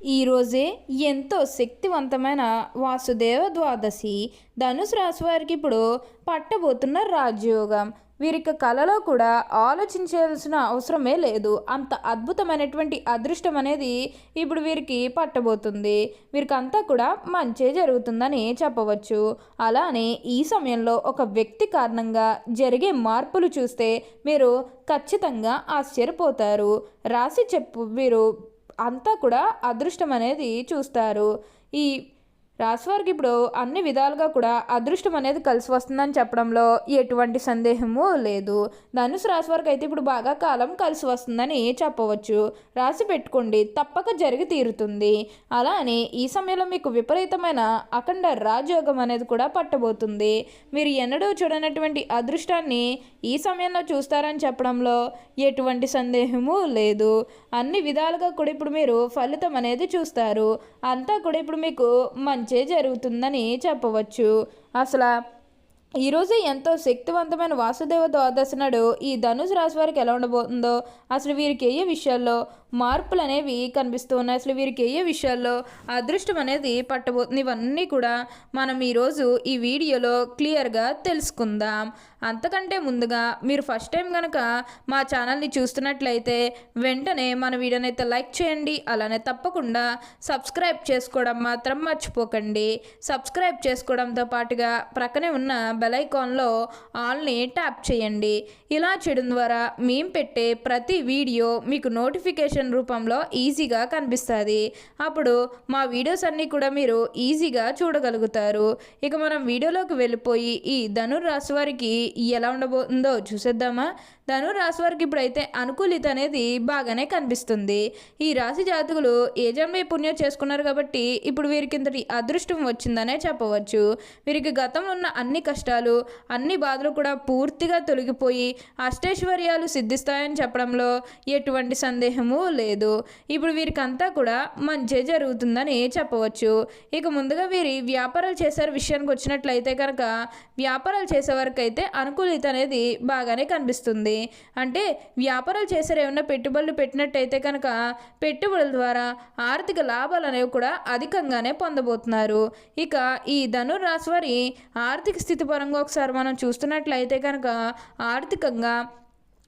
ఈరోజే ఎంతో శక్తివంతమైన వాసుదేవ ద్వాదశి ధనుసు రాశి వారికి ఇప్పుడు పట్టబోతున్న రాజయోగం. వీరికి కళలో కూడా ఆలోచించాల్సిన అవసరమే లేదు. అంత అద్భుతమైనటువంటి అదృష్టం అనేది ఇప్పుడు వీరికి పట్టబోతుంది. వీరికి అంతా కూడా మంచే జరుగుతుందని చెప్పవచ్చు. అలానే ఈ సమయంలో ఒక వ్యక్తి కారణంగా జరిగే మార్పులు చూస్తే మీరు ఖచ్చితంగా ఆశ్చర్యపోతారు. రాసి చెప్పు మీరు అంతా కూడా అదృష్టం అనేది చూస్తారు. ఈ రాశివారికి ఇప్పుడు అన్ని విధాలుగా కూడా అదృష్టం అనేది కలిసి వస్తుందని చెప్పడంలో ఎటువంటి సందేహము లేదు. ధనుసు రాశివారికి అయితే ఇప్పుడు బాగా కాలం కలిసి వస్తుందని చెప్పవచ్చు. రాసి పెట్టుకోండి తప్పక జరిగి తీరుతుంది. అలా అని ఈ సమయంలో మీకు విపరీతమైన అఖండ రాజయోగం అనేది కూడా పట్టబోతుంది. మీరు ఎన్నడూ చూడనటువంటి అదృష్టాన్ని ఈ సమయంలో చూస్తారని చెప్పడంలో ఎటువంటి సందేహము లేదు. అన్ని విధాలుగా కూడా ఇప్పుడు మీరు ఫలితం అనేది చూస్తారు. అంతా కూడా ఇప్పుడు మీకు మంచి మంచే జరుగుతుందని చెప్పవచ్చు. అసలు ఈరోజు ఎంతో శక్తివంతమైన వాసుదేవ ద్వాదశ నాడు ఈ ధనుసు రాశి వారికి ఎలా ఉండబోతుందో అసలు వీరికి ఏ విషయాల్లో మార్పులు అనేవి కనిపిస్తూ ఉన్నాయి అసలు వీరికి ఏ విషయాల్లో అదృష్టం అనేది పట్టబోతుంది ఇవన్నీ కూడా మనం ఈరోజు ఈ వీడియోలో క్లియర్గా తెలుసుకుందాం. అంతకంటే ముందుగా మీరు ఫస్ట్ టైం కనుక మా ఛానల్ని చూస్తున్నట్లయితే వెంటనే మన వీడియోని అయితే లైక్ చేయండి. అలానే తప్పకుండా సబ్స్క్రైబ్ చేసుకోవడం మాత్రం మర్చిపోకండి. సబ్స్క్రైబ్ చేసుకోవడంతో పాటుగా ప్రక్కనే ఉన్న బెలైకాన్లో ఆల్ని ట్యాప్ చేయండి. ఇలా చేయడం ద్వారా మేము పెట్టే ప్రతి వీడియో మీకు నోటిఫికేషన్ రూపంలో ఈజీగా కనిపిస్తుంది. అప్పుడు మా వీడియోస్ అన్నీ కూడా మీరు ఈజీగా చూడగలుగుతారు. ఇక మనం వీడియోలోకి వెళ్ళిపోయి ఈ ధనుర్రాశి వారికి ఎలా ఉండబోతుందో చూసేద్దామా? ధనుర్ రాశి వారికి ఇప్పుడైతే అనుకూలిత అనేది బాగానే కనిపిస్తుంది. ఈ రాశి జాతకులు ఏ జన్మే పుణ్యం చేసుకున్నారు కాబట్టి ఇప్పుడు వీరికి ఇంతటి అదృష్టం వచ్చిందనే చెప్పవచ్చు. వీరికి గతంలో ఉన్న అన్ని కష్టాలు అన్ని బాధలు కూడా పూర్తిగా తొలగిపోయి అష్టైశ్వర్యాలు సిద్ధిస్తాయని చెప్పడంలో ఎటువంటి సందేహము లేదు. ఇప్పుడు వీరికంతా కూడా మంచి జరుగుతుందని చెప్పవచ్చు. ఇక ముందుగా వీరి వ్యాపారాలు చేసే విషయానికి వచ్చినట్లయితే కనుక వ్యాపారాలు చేసే వరకు అయితే అనుకూలిత అనేది బాగానే కనిపిస్తుంది. అంటే వ్యాపారాలు చేసారు ఏమైనా పెట్టుబడులు పెట్టినట్టయితే కనుక పెట్టుబడుల ద్వారా ఆర్థిక లాభాలు అనేవి కూడా అధికంగానే పొందబోతున్నారు. ఇక ఈ ధనుర్రాశి వారి ఆర్థిక స్థితి పరంగా ఒకసారి మనం చూస్తున్నట్లయితే కనుక ఆర్థికంగా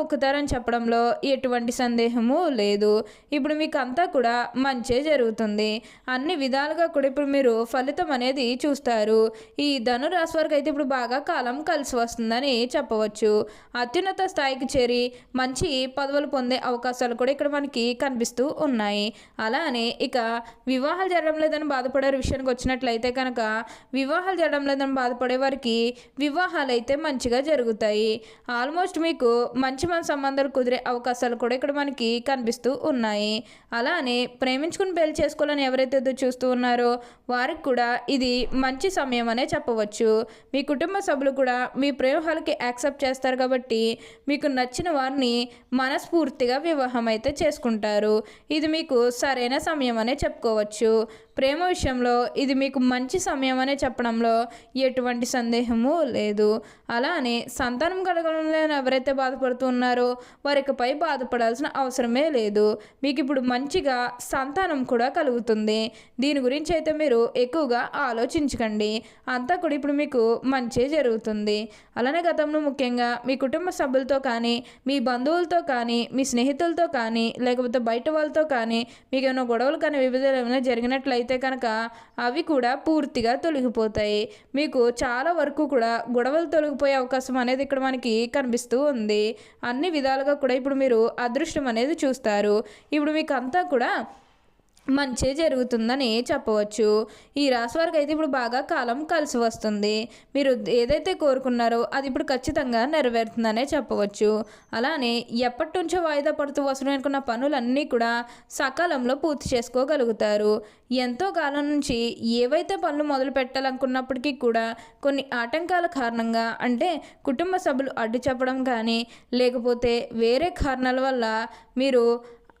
మొక్కుతారని చెప్పడంలో ఎటువంటి సందేహము లేదు. ఇప్పుడు మీకు అంతా కూడా మంచే జరుగుతుంది. అన్ని విధాలుగా కూడా ఇప్పుడు మీరు ఫలితం అనేది చూస్తారు. ఈ ధనురాశి వారికి అయితే ఇప్పుడు బాగా కాలం కలిసి వస్తుందని చెప్పవచ్చు. అత్యున్నత స్థాయికి చేరి మంచి పదవులు పొందే అవకాశాలు కూడా ఇక్కడ మనకి కనిపిస్తూ ఉన్నాయి. అలానే ఇక వివాహాలు జరగడం లేదని బాధపడే విషయానికి వచ్చినట్లయితే కనుక వివాహాలు జరగడం లేదని బాధపడే వారికి వివాహాలు అయితే మంచిగా జరుగుతాయి. ఆల్మోస్ట్ మీకు మంచి మంచి సంబంధాలు కుదిరే అవకాశాలు కూడా ఇక్కడ మనకి కనిపిస్తూ ఉన్నాయి. అలానే ప్రేమించుకుని పెళ్ళి చేసుకోవాలని ఎవరైతే చూస్తూ ఉన్నారో వారికి కూడా ఇది మంచి సమయం అనే చెప్పవచ్చు. మీ కుటుంబ సభ్యులు కూడా మీ ప్రేమహాలకి యాక్సెప్ట్ చేస్తారు కాబట్టి మీకు నచ్చిన వారిని మనస్ఫూర్తిగా వివాహం అయితే చేసుకుంటారు. ఇది మీకు సరైన సమయం అనే చెప్పుకోవచ్చు. ప్రేమ విషయంలో ఇది మీకు మంచి సమయం అనే చెప్పడంలో ఎటువంటి సందేహము లేదు. అలానే సంతానం కలగడం లేని ఎవరైతే బాధపడుతున్నారో వారికపై బాధపడాల్సిన అవసరమే లేదు. మీకు ఇప్పుడు మంచిగా సంతానం కూడా కలుగుతుంది. దీని గురించి అయితే మీరు ఎక్కువగా ఆలోచించకండి. అంతా కూడా ఇప్పుడు మీకు మంచి జరుగుతుంది. అలానే గతంలో ముఖ్యంగా మీ కుటుంబ సభ్యులతో కానీ మీ బంధువులతో కానీ మీ స్నేహితులతో కానీ లేకపోతే బయట వాళ్ళతో కానీ మీకు ఏమైనా గొడవలు కానీ వివిధ ఏమైనా జరిగినట్లయితే అయితే కనుక అవి కూడా పూర్తిగా తొలగిపోతాయి. మీకు చాలా వరకు కూడా గొడవలు తొలగిపోయే అవకాశం అనేది ఇక్కడ మనకి కనిపిస్తూ ఉంది. అన్ని విధాలుగా కూడా ఇప్పుడు మీరు అదృష్టం అనేది చూస్తారు. ఇప్పుడు మీకు అంతా కూడా మంచి జరుగుతుందని చెప్పవచ్చు. ఈ రాశి వారికి అయితే ఇప్పుడు బాగా కాలం కలిసి వస్తుంది. మీరు ఏదైతే కోరుకున్నారో అది ఇప్పుడు ఖచ్చితంగా నెరవేరుతుందనే చెప్పవచ్చు. అలానే ఎప్పటి నుంచో వాయిదా పడుతూ వసూలు అనుకున్న పనులన్నీ కూడా సకాలంలో పూర్తి చేసుకోగలుగుతారు. ఎంతో కాలం నుంచి ఏవైతే పనులు మొదలు పెట్టాలనుకున్నప్పటికీ కూడా కొన్ని ఆటంకాల కారణంగా అంటే కుటుంబ సభ్యులు అడ్డు చెప్పడం కానీ లేకపోతే వేరే కారణాల వల్ల మీరు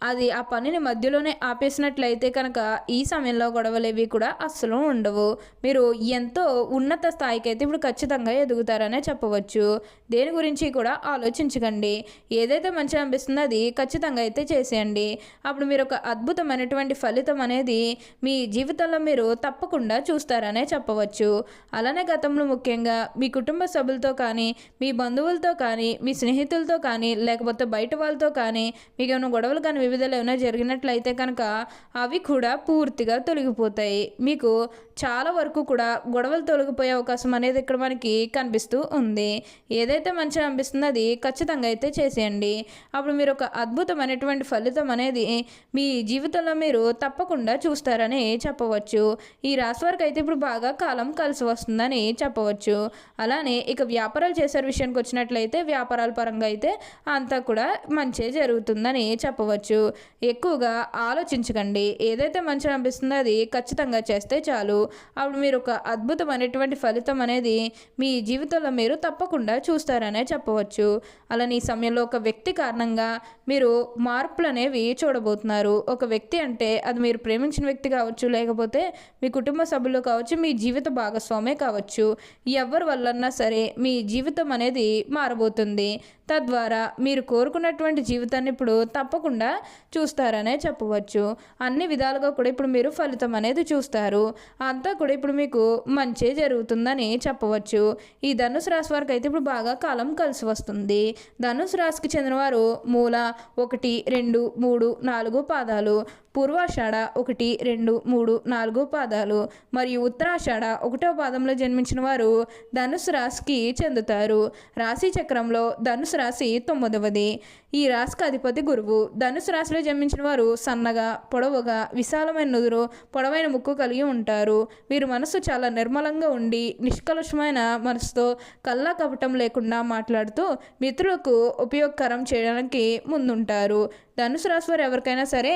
అది ఆ పనిని మధ్యలోనే ఆపేసినట్లయితే కనుక ఈ సమయంలో గొడవలేవి కూడా అస్సలు ఉండవు. మీరు ఎంతో ఉన్నత స్థాయికి అయితే ఇప్పుడు ఖచ్చితంగా ఎదుగుతారనే చెప్పవచ్చు. దేని గురించి కూడా ఆలోచించకండి. ఏదైతే మంచి అనిపిస్తుందో అది ఖచ్చితంగా అయితే చేసేయండి. అప్పుడు మీరు ఒక అద్భుతమైనటువంటి ఫలితం అనేది మీ జీవితంలో మీరు తప్పకుండా చూస్తారనే చెప్పవచ్చు. అలానే గతంలో ముఖ్యంగా మీ కుటుంబ సభ్యులతో కానీ మీ బంధువులతో కానీ మీ స్నేహితులతో కానీ లేకపోతే బయట వాళ్ళతో కానీ మీకు ఏమైనా గొడవలు కానీ వివిధలు ఏమైనా జరిగినట్లయితే కనుక అవి కూడా పూర్తిగా తొలగిపోతాయి. మీకు చాలా వరకు కూడా గొడవలు తొలగిపోయే అవకాశం అనేది ఇక్కడ మనకి కనిపిస్తూ ఉంది. ఏదైతే మంచిగా అనిపిస్తుందో అది ఖచ్చితంగా అయితే చేసేయండి. అప్పుడు మీరు ఒక అద్భుతమైనటువంటి ఫలితం అనేది మీ జీవితంలో మీరు తప్పకుండా చూస్తారని చెప్పవచ్చు. ఈ రాశి వారికి అయితే ఇప్పుడు బాగా కాలం కలిసి వస్తుందని చెప్పవచ్చు. అలానే ఇక వ్యాపారాలు చేసే విషయానికి వచ్చినట్లయితే వ్యాపారాల పరంగా అయితే అంతా కూడా మంచి జరుగుతుందని చెప్పవచ్చు. ఎక్కువగా ఆలోచించకండి. ఏదైతే మంచిగా అనిపిస్తుందో అది ఖచ్చితంగా చేస్తే చాలు. అప్పుడు మీరు ఒక అద్భుతమైనటువంటి ఫలితం అనేది మీ జీవితంలో మీరు తప్పకుండా చూస్తారనే చెప్పవచ్చు. అలానే ఈ సమయంలో ఒక వ్యక్తి కారణంగా మీరు మార్పులు అనేవి చూడబోతున్నారు. ఒక వ్యక్తి అంటే అది మీరు ప్రేమించిన వ్యక్తి కావచ్చు లేకపోతే మీ కుటుంబ సభ్యులు కావచ్చు మీ జీవిత భాగస్వామే కావచ్చు. ఎవరి వల్లన్నా సరే మీ జీవితం అనేది మారబోతుంది. తద్వారా మీరు కోరుకున్నటువంటి జీవితాన్ని ఇప్పుడు తప్పకుండా చూస్తారనే చెప్పవచ్చు. అన్ని విధాలుగా కూడా ఇప్పుడు మీరు ఫలితం అనేది చూస్తారు. అంతా కూడా ఇప్పుడు మీకు మంచి జరుగుతుందని చెప్పవచ్చు. ఈ ధనుసు రాశి వారికి అయితే ఇప్పుడు బాగా కాలం కలిసి వస్తుంది. ధనుసు రాశికి చెందినవారు మూల ఒకటి రెండు మూడు నాలుగు పాదాలు. పూర్వాషాఢ ఒకటి రెండు మూడు నాలుగో పాదాలు మరియు ఉత్తరాషాఢ ఒకటో పాదంలో జన్మించిన వారు ధనుసు రాశికి చెందుతారు. రాశి చక్రంలో ధనుసు రాశి తొమ్మిదవది. ఈ రాశికి అధిపతి గురువు. ధనుసు రాశిలో జన్మించిన వారు సన్నగా పొడవుగా విశాలమైన నుదురు పొడవైన ముక్కు కలిగి ఉంటారు. వీరు మనసు చాలా నిర్మలంగా ఉండి నిష్కలుషమైన మనసుతో కల్లా కపటం లేకుండా మాట్లాడుతూ మిత్రులకు ఉపయోగకరం చేయడానికి ముందుంటారు. ధనుసు రాశి వారు ఎవరికైనా సరే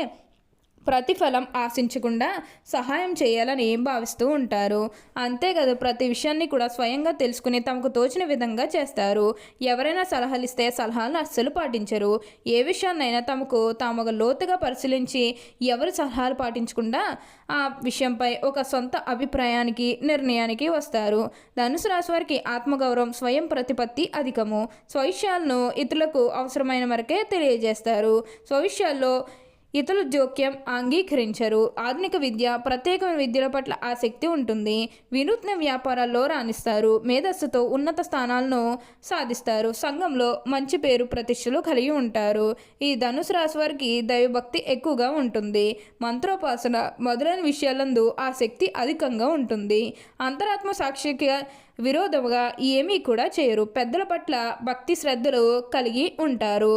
ప్రతిఫలం ఆశించకుండా సహాయం చేయాలని భావిస్తూ ఉంటారు. అంతేకాదు ప్రతి విషయాన్ని కూడా స్వయంగా తెలుసుకుని తమకు తోచిన విధంగా చేస్తారు. ఎవరైనా సలహాలు ఇస్తే సలహాలను అస్సలు పాటించరు. ఏ విషయాన్నైనా తమకు తాముగా లోతుగా పరిశీలించి ఎవరు సలహాలు పాటించకుండా ఆ విషయంపై ఒక సొంత అభిప్రాయానికి నిర్ణయానికి వస్తారు. ధనుసు రాశి వారికి ఆత్మగౌరవం స్వయం ప్రతిపత్తి అధికము. స్వవిషయాలను ఇతరులకు అవసరమైన వరకే తెలియజేస్తారు. స్వవిషయాల్లో ఇతరుల జోక్యం అంగీకరించరు. ఆధునిక విద్య ప్రత్యేకమైన విద్యల పట్ల ఆసక్తి ఉంటుంది. వినూత్న వ్యాపారాల్లో రాణిస్తారు. మేధస్సుతో ఉన్నత స్థానాలను సాధిస్తారు. సంఘంలో మంచి పేరు ప్రతిష్టలు కలిగి ఉంటారు. ఈ ధనుసు రాశి వారికి దైవభక్తి ఎక్కువగా ఉంటుంది. మంత్రోపాసన మొదలైన విషయాలందు ఆసక్తి అధికంగా ఉంటుంది. అంతరాత్మ సాక్షికి విరోధముగా ఏమీ కూడా చేయరు. పెద్దల పట్ల భక్తి శ్రద్ధలు కలిగి ఉంటారు.